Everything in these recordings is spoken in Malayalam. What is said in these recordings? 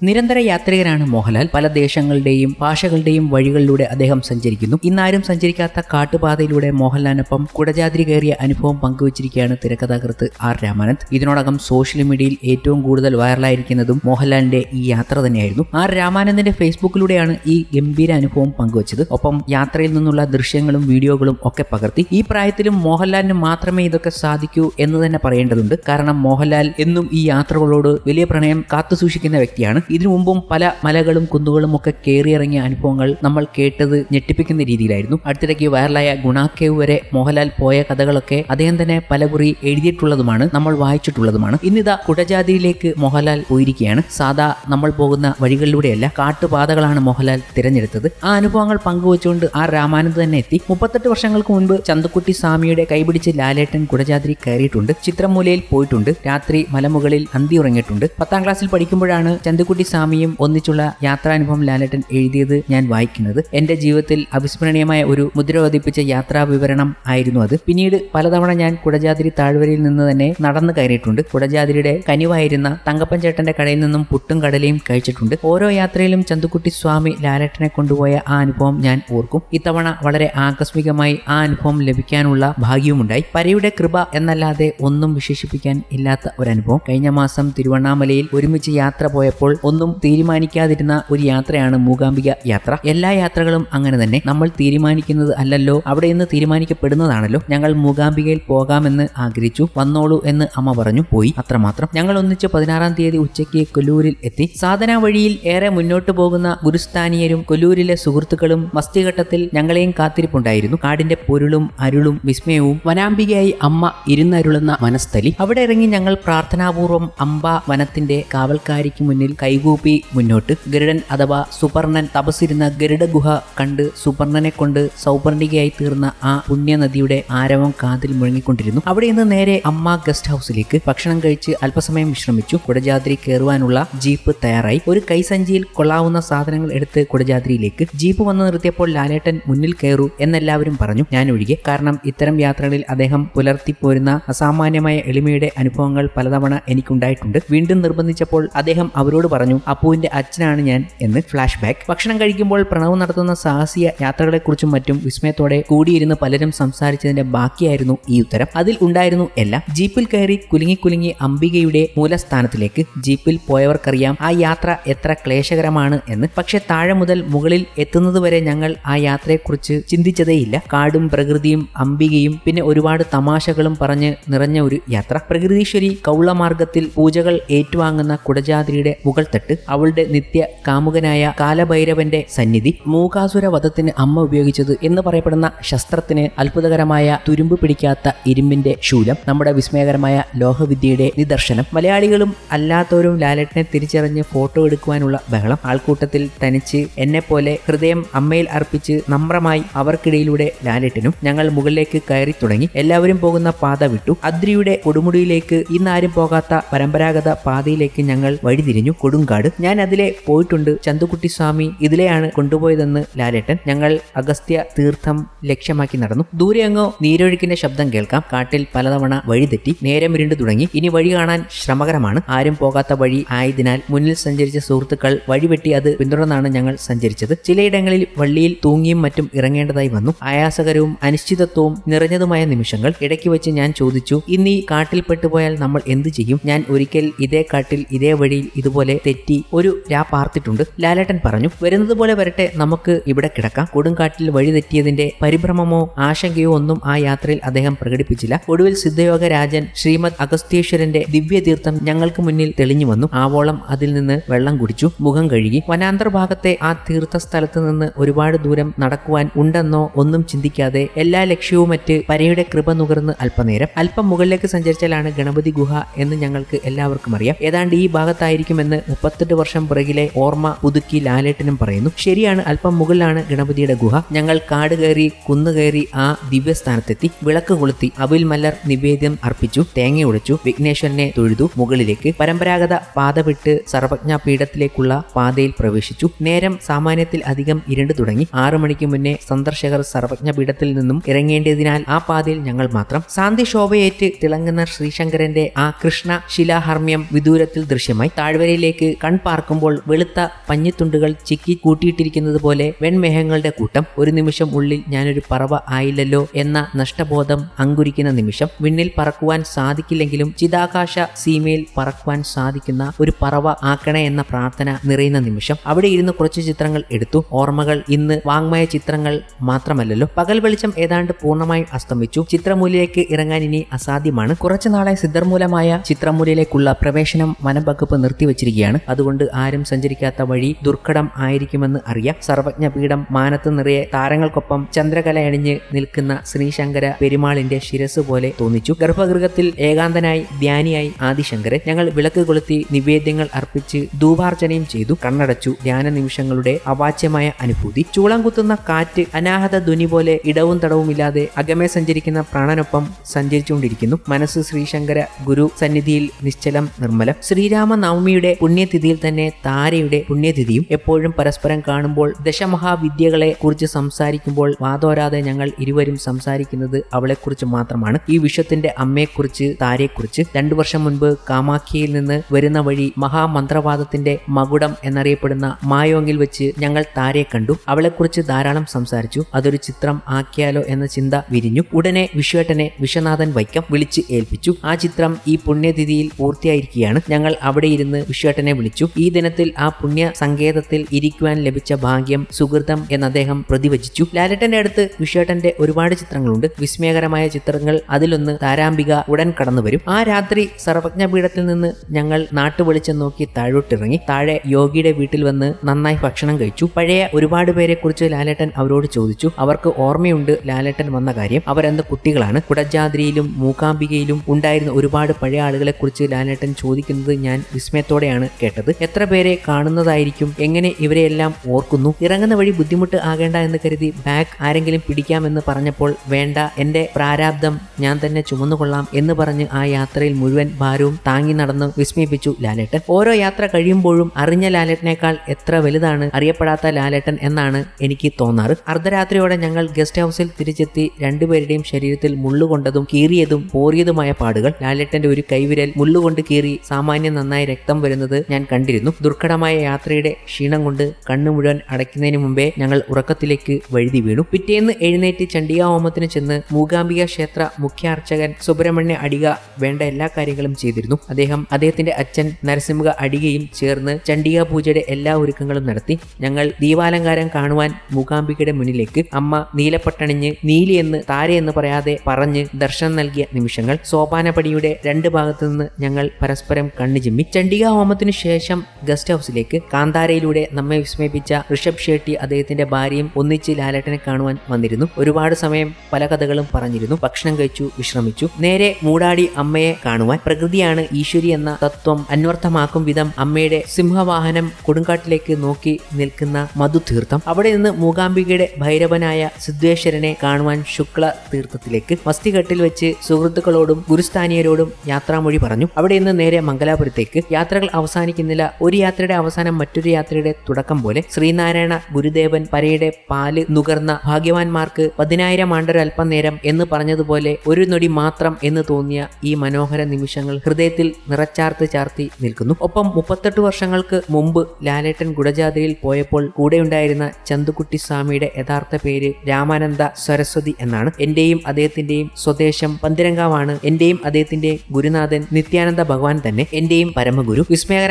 നിരന്തര യാത്രികനാണ് മോഹൻലാൽ. പല ദേശങ്ങളുടെയും ഭാഷകളുടെയും വഴികളിലൂടെ അദ്ദേഹം സഞ്ചരിക്കുന്നു. ഇന്നാരും സഞ്ചരിക്കാത്ത കാട്ടുപാതയിലൂടെ മോഹൻലാലിനൊപ്പം കുടജാതിരി കയറിയ അനുഭവം പങ്കുവച്ചിരിക്കുകയാണ് തിരക്കഥാകൃത്ത് ആർ രാമാനന്ദ്. ഇതിനോടകം സോഷ്യൽ മീഡിയയിൽ ഏറ്റവും കൂടുതൽ വൈറലായിരിക്കുന്നതും മോഹൻലാലിന്റെ ഈ യാത്ര തന്നെയായിരുന്നു. ആർ രാമാനന്ദിന്റെ ഫേസ്ബുക്കിലൂടെയാണ് ഈ ഗംഭീര അനുഭവം പങ്കുവച്ചത്. ഒപ്പം യാത്രയിൽ നിന്നുള്ള ദൃശ്യങ്ങളും വീഡിയോകളും ഒക്കെ പകർത്തി ഈ പ്രായത്തിലും മോഹൻലാലിന് മാത്രമേ ഇതൊക്കെ സാധിക്കൂ എന്ന് തന്നെ പറയേണ്ടതുണ്ട്. കാരണം മോഹൻലാൽ എന്നും ഈ യാത്രകളോട് വലിയ പ്രണയം കാത്തുസൂക്ഷിക്കുന്ന വ്യക്തിയാണ്. ഇതിനു മുമ്പും പല മലകളും കുന്നുകളും ഒക്കെ കയറിയിറങ്ങിയ അനുഭവങ്ങൾ നമ്മൾ കേട്ടത് ഞെട്ടിപ്പിക്കുന്ന രീതിയിലായിരുന്നു. അടുത്തിടയ്ക്ക് വൈറലായ ഗുണാക്കേവ് വരെ മോഹൻലാൽ പോയ കഥകളൊക്കെ അദ്ദേഹം തന്നെ പലകുറി എഴുതിയിട്ടുള്ളതുമാണ് നമ്മൾ വായിച്ചിട്ടുള്ളതുമാണ്. ഇന്നിതാ കുടജാതിയിലേക്ക് മോഹൻലാൽ പോയിരിക്കുകയാണ്. സാധാ നമ്മൾ പോകുന്ന വഴികളിലൂടെയല്ല കാട്ടുപാതകളാണ് മോഹൻലാൽ തിരഞ്ഞെടുത്തത്. ആ അനുഭവങ്ങൾ പങ്കുവച്ചുകൊണ്ട് ആ രാമാനന്ദ് തന്നെ എത്തി. മുപ്പത്തെട്ട് വർഷങ്ങൾക്ക് മുൻപ് ചന്തുക്കുട്ടി സ്വാമിയുടെ കൈപിടിച്ച് ലാലേട്ടൻ കുടജാതിരി കയറിയിട്ടുണ്ട്. ചിത്രമൂലയിൽ പോയിട്ടുണ്ട്. രാത്രി മലമുകളിൽ അന്തി ഉറങ്ങിയിട്ടുണ്ട്. പത്താം ക്ലാസ്സിൽ പഠിക്കുമ്പോഴാണ് ചന്തുക്കുട്ടി സ്വാമിയും ഒന്നിച്ചുള്ള യാത്രാനുഭവം ലാലേട്ടൻ എഴുതിയത് ഞാൻ വായിക്കുന്നത്. എന്റെ ജീവിതത്തിൽ അവിസ്മരണീയമായ ഒരു മുദ്ര പതിപ്പിച്ച യാത്രാ വിവരണം ആയിരുന്നു അത്. പിന്നീട് പലതവണ ഞാൻ കുടജാതിരി താഴ്വരയിൽ നിന്ന് തന്നെ നടന്നു കയറിയിട്ടുണ്ട്. കുടജാതിരിയുടെ കനിവായിരുന്ന തങ്കപ്പൻ ചേട്ടന്റെ കടയിൽ നിന്നും പുട്ടും കടലയും കഴിച്ചിട്ടുണ്ട്. ഓരോ യാത്രയിലും ചന്തുക്കുട്ടി സ്വാമി ലാലേട്ടനെ കൊണ്ടുപോയ ആ അനുഭവം ഞാൻ ഓർക്കും. ഇത്തവണ വളരെ ആകസ്മികമായി ആ അനുഭവം ലഭിക്കാനുള്ള ഭാഗ്യവുമുണ്ടായി. പരയുടെ കൃപ എന്നല്ലാതെ ഒന്നും വിശേഷിപ്പിക്കാൻ ഇല്ലാത്ത ഒരു അനുഭവം കഴിഞ്ഞ മാസം തിരുവണ്ണാമലയിൽ ഒരുമിച്ച് യാത്ര പോയപ്പോൾ ഒന്നും തീരുമാനിക്കാതിരുന്ന ഒരു യാത്രയാണ് മൂകാംബിക യാത്ര. എല്ലാ യാത്രകളും അങ്ങനെ തന്നെ. നമ്മൾ തീരുമാനിക്കുന്നത് അല്ലല്ലോ. അവിടെ നിന്ന് തീരുമാനിക്കപ്പെടുന്നതാണല്ലോ. ഞങ്ങൾ മൂകാംബികയിൽ പോകാമെന്ന് ആഗ്രഹിച്ചു. വന്നോളൂ എന്ന് അമ്മ പറഞ്ഞു. പോയി. അത്രമാത്രം. ഞങ്ങൾ ഒന്നിച്ച് പതിനാറാം തീയതി ഉച്ചയ്ക്ക് കൊല്ലൂരിൽ എത്തി. സാധന വഴിയിൽ ഏറെ മുന്നോട്ട് പോകുന്ന ഗുരുസ്ഥാനീയരും കൊല്ലൂരിലെ സുഹൃത്തുക്കളും മസ്തിഘട്ടത്തിൽ ഞങ്ങളെയും കാത്തിരിപ്പുണ്ടായിരുന്നു. കാടിന്റെ പൊരുളും അരുളും വിസ്മയവും വനാംബികയായി അമ്മ ഇരുന്നരുളുന്ന മനസ്ഥലി. അവിടെ ഇറങ്ങി ഞങ്ങൾ പ്രാർത്ഥനാപൂർവം അമ്പ വനത്തിന്റെ കാവൽക്കാരിക്ക് മുന്നിൽ കൈകൂപ്പി മുന്നോട്ട്. ഗരുഡൻ അഥവാ സുപർണൻ തപസിരുന്ന ഗരുഡ ഗുഹ കണ്ട് സുപർണനെ കൊണ്ട് സൗപർണികയായി തീർന്ന ആ പുണ്യനദിയുടെ ആരവം കാതിൽ മുഴങ്ങിക്കൊണ്ടിരുന്നു. അവിടെ നിന്ന് നേരെ അമ്മ ഗസ്റ്റ് ഹൗസിലേക്ക് ഭക്ഷണം കഴിച്ച് അല്പസമയം വിശ്രമിച്ചു. കുടജാദ്രി കയറുവാനുള്ള ജീപ്പ് തയ്യാറായി. ഒരു കൈസഞ്ചിയിൽ കൊള്ളാവുന്ന സാധനങ്ങൾ എടുത്ത് കുടജാദ്രിയിലേക്ക് ജീപ്പ് വന്നു നിർത്തിയപ്പോൾ ലാലേട്ടൻ മുന്നിൽ കയറൂ എന്നെല്ലാവരും പറഞ്ഞു. ഞാൻ ഒഴികെ കാരണം ഇത്തരം യാത്രകളിൽ അദ്ദേഹം പുലർത്തിപ്പോരുന്ന അസാമാന്യമായ എളിമയുടെ അനുഭവങ്ങൾ പലതവണ എനിക്കുണ്ടായിട്ടുണ്ട്. വീണ്ടും നിർബന്ധിച്ചപ്പോൾ അദ്ദേഹം അവരോട് പറഞ്ഞു അപ്പുവിന്റെ അച്ഛനാണ് ഞാൻ എന്ന് ഫ്ലാഷ് ബാക്ക് ഭക്ഷണം കഴിക്കുമ്പോൾ പ്രണവ് നടത്തുന്ന സാഹസിക യാത്രകളെക്കുറിച്ചും മറ്റും വിസ്മയത്തോടെ കൂടിയിരുന്ന് പലരും സംസാരിച്ചതിന്റെ ബാക്കിയായിരുന്നു ഈ ഉത്തരം. അതിൽ ഉണ്ടായിരുന്നു എല്ലാം. ജീപ്പിൽ കയറി കുലുങ്ങി കുലുങ്ങി അംബികയുടെ മൂലസ്ഥാനത്തിലേക്ക് ജീപ്പിൽ പോയവർക്കറിയാം ആ യാത്ര എത്ര ക്ലേശകരമാണ് എന്ന്. പക്ഷെ താഴെ മുതൽ മുകളിൽ എത്തുന്നതുവരെ ഞങ്ങൾ ആ യാത്രയെക്കുറിച്ച് ചിന്തിച്ചതേയില്ല. കാടും പ്രകൃതിയും അംബികയും പിന്നെ ഒരുപാട് തമാശകളും പറഞ്ഞ് നിറഞ്ഞ ഒരു യാത്ര. പ്രകൃതീശ്വരി കൗളമാർഗത്തിൽ പൂജകൾ ഏറ്റുവാങ്ങുന്ന കുടജാതിരിയുടെ മുകൾ തട്ട് അവളുടെ നിത്യ കാമുകനായ കാലഭൈരവന്റെ സന്നിധി മൂകാസുര വധത്തിന് അമ്മ ഉപയോഗിച്ചത് എന്ന് പറയപ്പെടുന്ന ശസ്ത്രത്തിന് അത്ഭുതകരമായ തുരുമ്പ് പിടിക്കാത്ത ഇരുമ്പിന്റെ ശൂലം നമ്മുടെ വിസ്മയകരമായ ലോഹവിദ്യയുടെ നിദർശനം മലയാളികളും അല്ലാത്തവരും ലാലേട്ടനെ തിരിച്ചറിഞ്ഞ് ഫോട്ടോ എടുക്കുവാനുള്ള ബഹളം ആൾക്കൂട്ടത്തിൽ തനിച്ച് എന്നെപ്പോലെ ഹൃദയം അമ്മയിൽ അർപ്പിച്ച് നമ്രമായി അവർക്കിടയിലൂടെ ലാലറ്റിനും ഞങ്ങൾ മുകളിലേക്ക് കയറി തുടങ്ങി. എല്ലാവരും പോകുന്ന പാത വിട്ടു. അദ്രിയുടെ കൊടുമുടിയിലേക്ക് ഇന്നാരും പോകാത്ത പരമ്പരാഗത പാതയിലേക്ക് ഞങ്ങൾ വഴിതിരിഞ്ഞു. കൊടുങ്കാട് ഞാൻ അതിലെ പോയിട്ടുണ്ട്. ചന്തുക്കുട്ടി സ്വാമി ഇതിലെയാണ് കൊണ്ടുപോയതെന്ന് ലാലേട്ടൻ ഞങ്ങൾ അഗസ്ത്യ തീർത്ഥം ലക്ഷ്യമാക്കി നടന്നു. ദൂരെ അങ്ങോ നീരൊഴുക്കിന്റെ ശബ്ദം കേൾക്കാം. കാട്ടിൽ പലതവണ വഴിതെറ്റി നേരം ഇരുണ്ടു തുടങ്ങി. ഇനി വഴി കാണാൻ ശ്രമകരമാണ്. ആരും പോകാത്ത വഴി ആയതിനാൽ മുന്നിൽ സഞ്ചരിച്ച സുഹൃത്തുക്കൾ വഴിവെട്ടി അത് പിന്തുടർന്നാണ് ഞങ്ങൾ സഞ്ചരിച്ചത്. ചിലയിടങ്ങളിൽ വള്ളിയിൽ തൂങ്ങിയും മറ്റും ഇറങ്ങേണ്ടതായി വന്നു. ആയാസകരവും അനിശ്ചിതത്വവും നിറഞ്ഞതുമായ നിമിഷങ്ങൾ ഇടയ്ക്ക് വെച്ച് ഞാൻ ചോദിച്ചു ഇന്ന് ഈ കാട്ടിൽ പെട്ടുപോയാൽ നമ്മൾ എന്തു ചെയ്യും? ഞാൻ ഒരിക്കൽ ഇതേ കാട്ടിൽ ഇതേ വഴിയിൽ ഇതുപോലെ തെറ്റി. ഒരു രാ പാർത്തിട്ടുണ്ട്. ലാലേട്ടൻ പറഞ്ഞു വരുന്നത് പോലെ വരട്ടെ നമുക്ക് ഇവിടെ കിടക്കാം. കൊടുങ്കാട്ടിൽ വഴി തെറ്റിയതിന്റെ പരിഭ്രമമോ ആശങ്കയോ ഒന്നും ആ യാത്രയിൽ അദ്ദേഹം പ്രകടിപ്പിച്ചില്ല. ഒടുവിൽ സിദ്ധയോഗ രാജൻ ശ്രീമദ് അഗസ്തീശ്വരന്റെ ദിവ്യതീർത്ഥം ഞങ്ങൾക്ക് മുന്നിൽ തെളിഞ്ഞു വന്നു. ആവോളം അതിൽ നിന്ന് വെള്ളം കുടിച്ചു മുഖം കഴുകി. വനാന്തർ ഭാഗത്തെ ആ തീർത്ഥ സ്ഥലത്ത് നിന്ന് ഒരുപാട് ദൂരം നടക്കുവാൻ ഉണ്ടെന്നോ ഒന്നും ചിന്തിക്കാതെ എല്ലാ ലക്ഷ്യവും മറ്റ് പരയുടെ കൃപ നുകർന്ന് അല്പനേരം. അല്പം മുകളിലേക്ക് സഞ്ചരിച്ചാലാണ് ഗണപതി ഗുഹ എന്ന് ഞങ്ങൾക്ക് എല്ലാവർക്കും അറിയാം. ഏതാണ്ട് ഈ ഭാഗത്തായിരിക്കുമെന്ന് മുപ്പത്തെട്ട് വർഷം പിറകിലെ ഓർമ്മ പുതുക്കി ലാലേട്ടനും പറയുന്നു ശരിയാണ് അല്പം മുകളിലാണ് ഗണപതിയുടെ ഗുഹ. ഞങ്ങൾ കാട് കയറി കുന്നു കയറി ആ ദിവ്യസ്ഥാനത്തെത്തി വിളക്ക് കൊളുത്തി അവിൽ മല്ലർ നിവേദ്യം അർപ്പിച്ചു തേങ്ങ ഉടച്ചു വിഘ്നേശ്വരനെ തൊഴുതു മുകളിലേക്ക് പരമ്പരാഗത പാത വിട്ട് സർവജ്ഞ പീഠത്തിലേക്കുള്ള പാതയിൽ പ്രവേശിച്ചു. നേരം സാമാന്യത്തിൽ അധികം ഇരുണ്ടു തുടങ്ങി. ആറു മണിക്ക് മുന്നേ സന്ദർശകർ സർവജ്ഞ പീഠത്തിൽ നിന്നും ഇറങ്ങേണ്ടതിനാൽ ആ പാതയിൽ ഞങ്ങൾ മാത്രം. സാന്തി ശോഭയേറ്റ് തിളങ്ങുന്ന ശ്രീശങ്കരന്റെ ആ കൃഷ്ണ ശിലാഹർമ്മ്യം വിദൂരത്തിൽ ദൃശ്യമായി. താഴ്വരയിലേക്ക് മുന്നിലേക്ക് കൺപാർക്കുമ്പോൾ വെളുത്ത പഞ്ഞിത്തുണ്ടുകൾ ചിക്കി കൂട്ടിയിട്ടിരിക്കുന്നത് പോലെ വെൺമേഹങ്ങളുടെ കൂട്ടം ഒരു നിമിഷം ഉള്ളിൽ ഞാനൊരു പറവ ആയില്ലല്ലോ എന്ന നഷ്ടബോധം അങ്കുരിക്കുന്ന നിമിഷം വിണ്ണിൽ പറക്കുവാൻ സാധിക്കില്ലെങ്കിലും ചിതാകാശ സീമയിൽ പറക്കുവാൻ സാധിക്കുന്ന ഒരു പറവ ആക്കണേ എന്ന പ്രാർത്ഥന നിറയുന്ന നിമിഷം അവിടെ ഇരുന്ന് കുറച്ച് ചിത്രങ്ങൾ എടുത്തു. ഓർമ്മകൾ ഇന്ന് വാങ്മയ ചിത്രങ്ങൾ മാത്രമല്ലല്ലോ. പകൽ വെളിച്ചം ഏതാണ്ട് പൂർണമായും അസ്തമിച്ചു. ചിത്രമൂലയിലേക്ക് ഇറങ്ങാൻ ഇനി അസാധ്യമാണ്. കുറച്ചു നാളായി സിദ്ധർമൂലമായ ചിത്രമൂലയിലേക്കുള്ള പ്രവേശനം വനം വകുപ്പ് നിർത്തിവച്ചിരിക്കുകയാണ്. അതുകൊണ്ട് ആരും സഞ്ചരിക്കാത്ത വഴി ദുർഘടം ആയിരിക്കുമെന്ന് അറിയാം. സർവജ്ഞ പീഠം മാനത്ത് നിറയെ താരങ്ങൾക്കൊപ്പം ചന്ദ്രകല അണിഞ്ഞ് നിൽക്കുന്ന ശ്രീശങ്കര പെരുമാളിന്റെ ശിരസ് പോലെ തോന്നിച്ചു. ഗർഭഗൃഹത്തിൽ ഏകാന്തനായി ധ്യാനിയായി ആദിശങ്കരൻ ഞങ്ങൾ വിളക്ക് കൊളുത്തി നിവേദ്യങ്ങൾ അർപ്പിച്ച് ധൂപാർച്ചനയും ചെയ്തു. കണ്ണടച്ചു. ധ്യാന നിമിഷങ്ങളുടെ അവാച്യമായ അനുഭൂതി. ചൂളം കുത്തുന്ന കാറ്റ് അനാഹത ധ്വനി പോലെ ഇടവും തടവുമില്ലാതെ അകമേ സഞ്ചരിക്കുന്ന പ്രാണനൊപ്പം സഞ്ചരിച്ചുകൊണ്ടിരിക്കുന്നു. മനസ്സ് ശ്രീശങ്കര ഗുരു സന്നിധിയിൽ നിശ്ചലം നിർമ്മലം. ശ്രീരാമ നവമിയുടെ പുണ്യതിഥിയിൽ തന്നെ താരയുടെ പുണ്യതിഥിയും എപ്പോഴും പരസ്പരം കാണുമ്പോൾ ദശമഹാവിദ്യകളെ കുറിച്ച് സംസാരിക്കുമ്പോൾ വാതോരാതെ ഞങ്ങൾ ഇരുവരും സംസാരിക്കുന്നത് അവളെക്കുറിച്ച് മാത്രമാണ്. ഈ വിശ്വത്തിന്റെ അമ്മയെക്കുറിച്ച് താരയെക്കുറിച്ച് രണ്ടു വർഷം മുൻപ് കാമാഖ്യയിൽ നിന്ന് വരുന്ന വഴി മഹാമന്ത്രവാദത്തിന്റെ മകുടം എന്നറിയപ്പെടുന്ന മായോങ്ങിൽ വെച്ച് ഞങ്ങൾ താരയെ കണ്ടു. അവളെക്കുറിച്ച് ധാരാളം സംസാരിച്ചു. അതൊരു ചിത്രം ആക്കിയാലോ എന്ന ചിന്ത വിരിഞ്ഞു. ഉടനെ വിശ്വേട്ടനെ വിശ്വനാഥൻ വൈക്കം വിളിച്ച് ഏൽപ്പിച്ചു. ആ ചിത്രം ഈ പുണ്യതിഥിയിൽ പൂർത്തിയായിരിക്കുകയാണ്. ഞങ്ങൾ അവിടെ ഇരുന്ന് വിശ്വേട്ടനെ വിളിച്ചു. ഈ ദിനത്തിൽ ആ പുണ്യ സങ്കേതത്തിൽ ഇരിക്കുവാൻ ലഭിച്ച ഭാഗ്യം സുഹൃതം എന്ന് അദ്ദേഹം പ്രതിവചിച്ചു. ലാലട്ടന്റെ അടുത്ത് വിഷേട്ടന്റെ ഒരുപാട് ചിത്രങ്ങളുണ്ട്. വിസ്മയകരമായ ചിത്രങ്ങൾ അതിലൊന്ന് താരാംബിക ഉടൻ കടന്നു വരും ആ രാത്രി സർവജ്ഞപീഠത്തിൽ നിന്ന് ഞങ്ങൾ നാട്ടുവെളിച്ചം നോക്കി താഴോട്ടിറങ്ങി. താഴെ യോഗിയുടെ വീട്ടിൽ വന്ന് നന്നായി ഭക്ഷണം കഴിച്ചു. പഴയ ഒരുപാട് പേരെ കുറിച്ച് ലാലേട്ടൻ അവരോട് ചോദിച്ചു. അവർക്ക് ഓർമ്മയുണ്ട് ലാലേട്ടൻ വന്ന കാര്യം. അവരെന്ത് കുട്ടികളാണ്. കുടജാദ്രിയിലും മൂകാംബികയിലും ഉണ്ടായിരുന്ന ഒരുപാട് പഴയ ആളുകളെ കുറിച്ച് ലാലേട്ടൻ ചോദിക്കുന്നത് ഞാൻ വിസ്മയത്തോടെയാണ് കേട്ടത്? എത്ര പേരെ കാണുന്നതായിരിക്കും? എങ്ങനെ ഇവരെയെല്ലാം ഓർക്കുന്നു? ഇറങ്ങുന്ന വഴി ബുദ്ധിമുട്ട് ആകേണ്ട എന്ന് കരുതി ബാഗ് ആരെങ്കിലും പിടിക്കാമെന്ന് പറഞ്ഞപ്പോൾ വേണ്ട എന്റെ പ്രാരാബ്ദം ഞാൻ തന്നെ ചുമന്നുകൊള്ളാം എന്ന് പറഞ്ഞ് ആ യാത്രയിൽ മുഴുവൻ ഭാരവും താങ്ങി നടന്ന് വിസ്മയിപ്പിച്ചു ലാലേട്ടൻ. ഓരോ യാത്ര കഴിയുമ്പോഴും അറിഞ്ഞ ലാലേട്ടനേക്കാൾ എത്ര വലുതാണ് അറിയപ്പെടാത്ത ലാലേട്ടൻ എന്നാണ് എനിക്ക് തോന്നാറ്. അർദ്ധരാത്രിയോടെ ഞങ്ങൾ ഗസ്റ്റ് ഹൗസിൽ തിരിച്ചെത്തി രണ്ടുപേരുടെയും ശരീരത്തിൽ മുള്ളുകൊണ്ടതും കീറിയതും പോറിയതുമായ പാടുകൾ. ലാലേട്ടന്റെ ഒരു കൈവിരൽ മുള്ളുകൊണ്ട് കീറി സാമാന്യം നന്നായി രക്തം വരുന്നത് ഞാൻ കണ്ടിരുന്നു. ദുർഘടമായ യാത്രയുടെ ക്ഷീണം കൊണ്ട് കണ്ണു മുഴുവൻ അടയ്ക്കുന്നതിന് മുമ്പേ ഞങ്ങൾ ഉറക്കത്തിലേക്ക് വഴുതി വീണു. പിറ്റേന്ന് എഴുന്നേറ്റ് ചണ്ഡികാ ഹോമത്തിന് ചെന്ന് മൂകാംബിക ക്ഷേത്ര മുഖ്യ അർച്ചകൻ സുബ്രഹ്മണ്യ അടിക വേണ്ട എല്ലാ കാര്യങ്ങളും ചെയ്തിരുന്നു. അദ്ദേഹം അദ്ദേഹത്തിന്റെ അച്ഛൻ നരസിംഹ അടികയും ചേർന്ന് ചണ്ഡിക പൂജയുടെ എല്ലാ ഒരുക്കങ്ങളും നടത്തി. ഞങ്ങൾ ദീപാലങ്കാരം കാണുവാൻ മൂകാംബികയുടെ മുന്നിലേക്ക് അമ്മ നീലപ്പട്ടണിഞ്ഞ് നീലി എന്ന് താരയെന്ന് പറയാതെ പറഞ്ഞ് ദർശനം നൽകിയ നിമിഷങ്ങൾ. സോപാനപടിയുടെ രണ്ട് ഭാഗത്തു നിന്ന് ഞങ്ങൾ പരസ്പരം കണ്ണു ചിമ്മി ചണ്ഡിക ഹോമത്തിനു ശേഷം ഗസ്റ്റ് ഹൗസിലേക്ക് കാന്താരയിലൂടെ നമ്മെ വിസ്മയിപ്പിച്ച ഋഷഭ് ഷെട്ടി അദ്ദേഹത്തിന്റെ ഭാര്യയും ഒന്നിച്ച് ലാലേട്ടനെ കാണുവാൻ വന്നിരുന്നു. ഒരുപാട് സമയം പല കഥകളും പറഞ്ഞിരുന്നു. ഭക്ഷണം കഴിച്ചു വിശ്രമിച്ചു. നേരെ മൂടാടി അമ്മയെ കാണുവാൻ പ്രകൃതിയാണ് ഈശ്വരി എന്ന തത്വം അന്വർത്ഥമാക്കും വിധം അമ്മയുടെ സിംഹവാഹനം കൊടുങ്കാട്ടിലേക്ക് നോക്കി നിൽക്കുന്ന മധുതീർത്ഥം. അവിടെ നിന്ന് മൂകാംബികയുടെ ഭൈരവനായ സിദ്ധേശ്വരനെ കാണുവാൻ ശുക്ല തീർത്ഥത്തിലേക്ക് മസ്തിഘട്ടിൽ വെച്ച് സുഹൃത്തുക്കളോടും ഗുരുസ്ഥാനീയരോടും യാത്രാമൊഴി പറഞ്ഞു. അവിടെ നിന്ന് നേരെ മംഗലാപുരത്തേക്ക്. യാത്രകൾ അവസാനിക്കുന്നില്ല. ഒരു യാത്രയുടെ അവസാനം മറ്റൊരു യാത്രയുടെ തുടക്കം പോലെ ശ്രീനാരായണ ഗുരുദേവൻ പരയുടെ പാൽ നുകർന്ന ഭാഗ്യവാന്മാർക്ക് പതിനായിരം ആണ്ടൊരു അല്പനേരം എന്ന് പറഞ്ഞതുപോലെ ഒരു നൊടി മാത്രം എന്ന് തോന്നിയ ഈ മനോഹര നിമിഷങ്ങൾ ഹൃദയത്തിൽ നിറച്ചാർത്ത് ചാർത്തി നിൽക്കുന്നു. ഒപ്പം മുപ്പത്തെട്ട് വർഷങ്ങൾക്ക് മുമ്പ് ലാലേട്ടൻ ഗുഡജാതിയിൽ പോയപ്പോൾ കൂടെയുണ്ടായിരുന്ന ചന്തുക്കുട്ടി സ്വാമിയുടെ യഥാർത്ഥ പേര് രാമാനന്ദ സരസ്വതി എന്നാണ്. എന്റെയും അദ്ദേഹത്തിന്റെയും സ്വദേശം പന്തിരങ്കാവാണ്. എന്റെയും അദ്ദേഹത്തിന്റെയും ഗുരുനാഥൻ നിത്യാനന്ദ ഭഗവാൻ തന്നെ. എന്റെയും പരമഗുരു.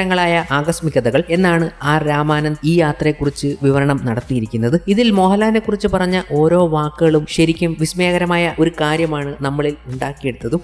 രസകരങ്ങളായ ആകസ്മികതകൾ എന്നാണ് ആർ രാമാനന്ദ് ഈ യാത്രയെക്കുറിച്ച് വിവരണം നടത്തിയിരിക്കുന്നത്. ഇതിൽ മോഹൻലാലിനെ കുറിച്ച് പറഞ്ഞ ഓരോ വാക്കുകളും ശരിക്കും വിസ്മയകരമായ ഒരു കാര്യമാണ് നമ്മളിൽ ഉണ്ടാക്കിയെടുത്തതും.